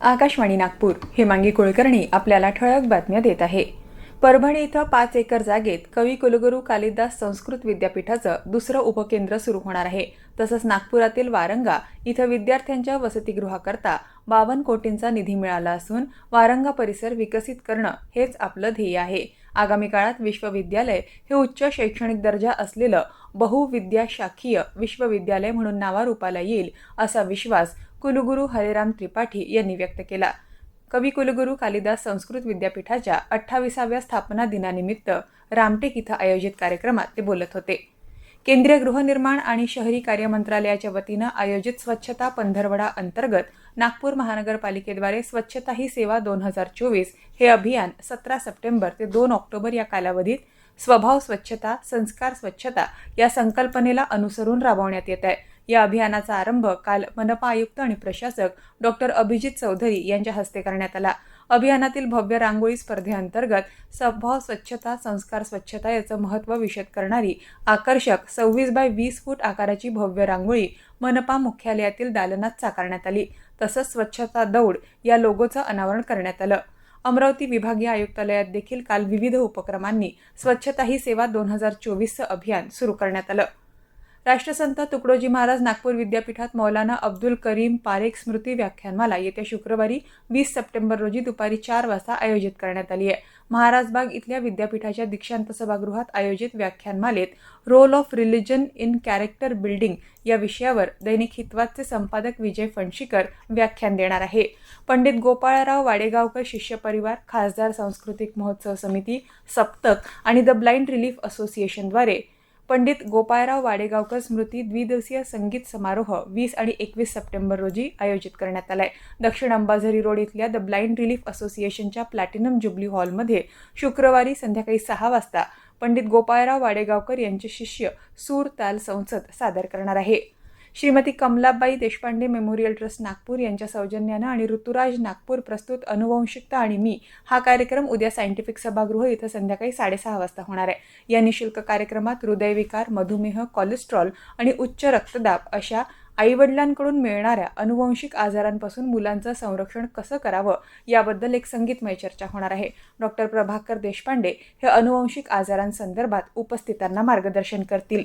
आकाशवाणी नागपूर. हेमांगी कुलकर्णी आपल्याला ठळक बातम्या देत आहे. परभणी इथं पाच एकर जागेत कवी कुलगुरू कालिदास संस्कृत विद्यापीठाचं दुसरं उपकेंद्र सुरू होणार आहे. तसंच नागपुरातील वारंगा इथं विद्यार्थ्यांच्या वसतिगृहाकरता बावन्न कोटींचा निधी मिळाला असून वारंगा परिसर विकसित करणं हेच आपलं ध्येय आहे. आगामी काळात विश्वविद्यालय हे उच्च शैक्षणिक दर्जा असलेलं बहुविद्याशाखीय विश्वविद्यालय म्हणून नावारूपाला येईल असा विश्वास कुलगुरू हरेराम त्रिपाठी यांनी व्यक्त केला. कवी कुलगुरू कालिदास संस्कृत विद्यापीठाच्या अठ्ठावीसाव्या स्थापना दिनानिमित्त रामटेक इथं आयोजित कार्यक्रमात ते बोलत होते. केंद्रीय गृहनिर्माण आणि शहरी कार्य मंत्रालयाच्या वतीनं आयोजित स्वच्छता पंधरवडा अंतर्गत नागपूर महानगरपालिकेद्वारे स्वच्छता ही सेवा दोन हजार चोवीस हे अभियान सतरा सप्टेंबर ते दोन ऑक्टोबर या कालावधीत स्वभाव स्वच्छता संस्कार स्वच्छता या संकल्पनेला अनुसरून राबवण्यात येत आहे. या अभियानाचा आरंभ काल मनपा आयुक्त आणि प्रशासक डॉक्टर अभिजित चौधरी यांच्या हस्ते करण्यात आला. अभियानातील भव्य रांगोळी स्पर्धेअंतर्गत सभाव स्वच्छता संस्कार स्वच्छता याचं महत्त्व विशद करणारी आकर्षक सव्वीस बाय वीस फूट आकाराची भव्य रांगोळी मनपा मुख्यालयातील दालनात साकारण्यात आली. तसंच स्वच्छता दौड या लोगोचं अनावरण करण्यात आलं. अमरावती विभागीय आयुक्तालयात देखील काल विविध उपक्रमांनी स्वच्छता ही सेवा दोन हजार चोवीसचं अभियान सुरू करण्यात आलं. राष्ट्रसंत तुकडोजी महाराज नागपूर विद्यापीठात मौलाना अब्दुल करीम पारेख स्मृती व्याख्यानमाला येत्या शुक्रवारी वीस सप्टेंबर रोजी दुपारी चार वाजता आयोजित करण्यात आली आहे. महाराजबाग इथल्या विद्यापीठाच्या दीक्षांत सभागृहात आयोजित व्याख्यानमालेत role of religion in character building या विषयावर दैनिक हितवादचे संपादक विजय फणशीकर व्याख्यान देणार आहे. पंडित गोपाळराव वाडेगावकर शिष्य परिवार खासदार सांस्कृतिक महोत्सव समिती सप्तक आणि द ब्लाइंड रिलीफ असोसिएशनद्वारे पंडित गोपाळराव वाडेगावकर स्मृती द्विदिवसीय संगीत समारोह वीस आणि एकवीस सप्टेंबर रोजी आयोजित करण्यात आलाय. दक्षिण अंबाझरी रोड इथल्या द ब्लाइंड रिलीफ असोसिएशनच्या प्लॅटिनम जुबली हॉलमध्ये शुक्रवारी संध्याकाळी सहा वाजता पंडित गोपाळराव वाडेगावकर यांचे शिष्य सूर ताल संसद सादर करणार आहे. श्रीमती कमलाबाई देशपांडे मेमोरियल ट्रस्ट नागपूर यांच्या सौजन्यानं आणि ऋतुराज नागपूर प्रस्तुत अनुवंशिकता आणि मी हा कार्यक्रम उद्या सायंटिफिक सभागृह इथं संध्याकाळी साडेसहा वाजता होणार आहे. या निशुल्क कार्यक्रमात हृदयविकार मधुमेह कोलेस्ट्रॉल आणि उच्च रक्तदाब अशा आईवडिलांकडून मिळणाऱ्या अनुवंशिक आजारांपासून मुलांचं संरक्षण कसं करावं याबद्दल एक संगीतमय चर्चा होणार आहे. डॉक्टर प्रभाकर देशपांडे हे अनुवंशिक आजारांसंदर्भात उपस्थितांना मार्गदर्शन करतील.